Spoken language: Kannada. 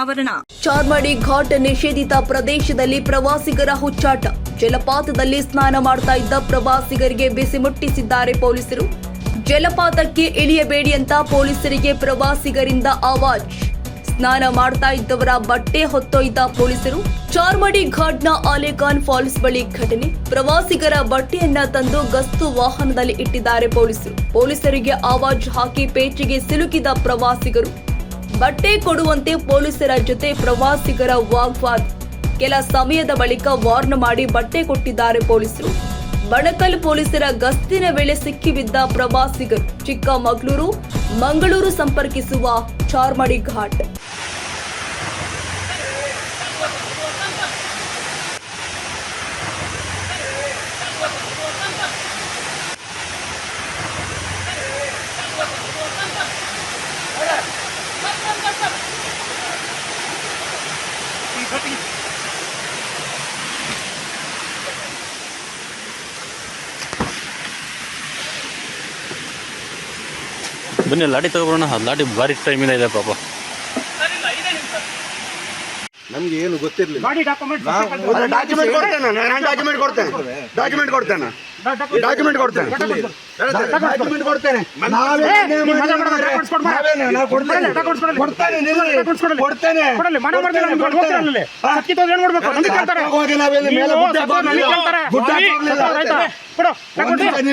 ಆವರಣ ಚಾರ್ಮಾಡಿ ಘಾಟ್ ನಿಷೇಧಿತ ಪ್ರದೇಶದಲ್ಲಿ ಪ್ರವಾಸಿಗರ ಹುಚ್ಚಾಟ. ಜಲಪಾತದಲ್ಲಿ ಸ್ನಾನ ಮಾಡ್ತಾ ಇದ್ದ ಪ್ರವಾಸಿಗರಿಗೆ ಬಿಸಿ ಮುಟ್ಟಿಸಿದ್ದಾರೆ ಪೊಲೀಸರು. ಜಲಪಾತಕ್ಕೆ ಇಳಿಯಬೇಡಿ ಅಂತ ಪೊಲೀಸರಿಗೆ ಪ್ರವಾಸಿಗರಿಂದ ಆವಾಜ್. ಸ್ನಾನ ಮಾಡ್ತಾ ಇದ್ದವರ ಬಟ್ಟೆ ಹೊತ್ತೊಯ್ದ ಪೊಲೀಸರು. ಚಾರ್ಮಡಿ ಘಾಟ್ನ ಆಲೇಖಾನ್ ಫಾಲ್ಸ್ ಬಳಿ ಘಟನೆ. ಪ್ರವಾಸಿಗರ ಬಟ್ಟೆಯನ್ನ ತಂದು ಗಸ್ತು ವಾಹನದಲ್ಲಿ ಇಟ್ಟಿದ್ದಾರೆ ಪೊಲೀಸರು. ಪೊಲೀಸರಿಗೆ ಆವಾಜ್ ಹಾಕಿ ಪೇಚಿಗೆ ಸಿಲುಕಿದ ಪ್ರವಾಸಿಗರು. ಬಟ್ಟೆ ಕೊಡುವಂತೆ ಪೊಲೀಸರ ಜೊತೆ ಪ್ರವಾಸಿಗರ ವಾಗ್ವಾದ. ಕೆಲ ಸಮಯದ ಬಳಿಕ ವಾರ್ನ್ ಮಾಡಿ ಬಟ್ಟೆ ಕೊಟ್ಟಿದ್ದಾರೆ ಪೊಲೀಸರು. ಬಣಕಲ್ ಪೊಲೀಸರ ಗಸ್ತಿನ ವೇಳೆ ಸಿಕ್ಕಿಬಿದ್ದ ಪ್ರವಾಸಿಗರು ಚಿಕ್ಕಮಗಳೂರು, ಮಂಗಳೂರು ಸಂಪರ್ಕಿಸುವ ಚಾರ್ಮಡಿ ಘಾಟ್. ಬನ್ನಿ ಲಾಟಿ ತಗೊಬರೋಣ. ಲಾಟಿ ಭಾರಿ ಟೈಮಿನ ಇದೆ ಪಾಪ. ನಮ್ಗೆ ಏನು ಗೊತ್ತಿರ್ಲಿಲ್ಲ. ಗಾಡಿ ಡಾಕ್ಯುಮೆಂಟ್ ಡಾಕ್ಯುಮೆಂಟ್ ಕೊಡ್ತೇನೆ ನಾನು. ಡಾಕ್ಯುಮೆಂಟ್ ಕೊಡ್ತೇನೆ. ಡಾಕ್ಯುಮೆಂಟ್ ಕೊಡ್ತೇನೆ. ಡಾಕ್ಯುಮೆಂಟ್ ಕೊಡ್ತೇನೆ. ಡಾಕ್ಯುಮೆಂಟ್ ಕೊಡ್ತೇನೆ. ಕೊಡ್ತೇನೆ. ಕೊಡ್ತೇನೆ,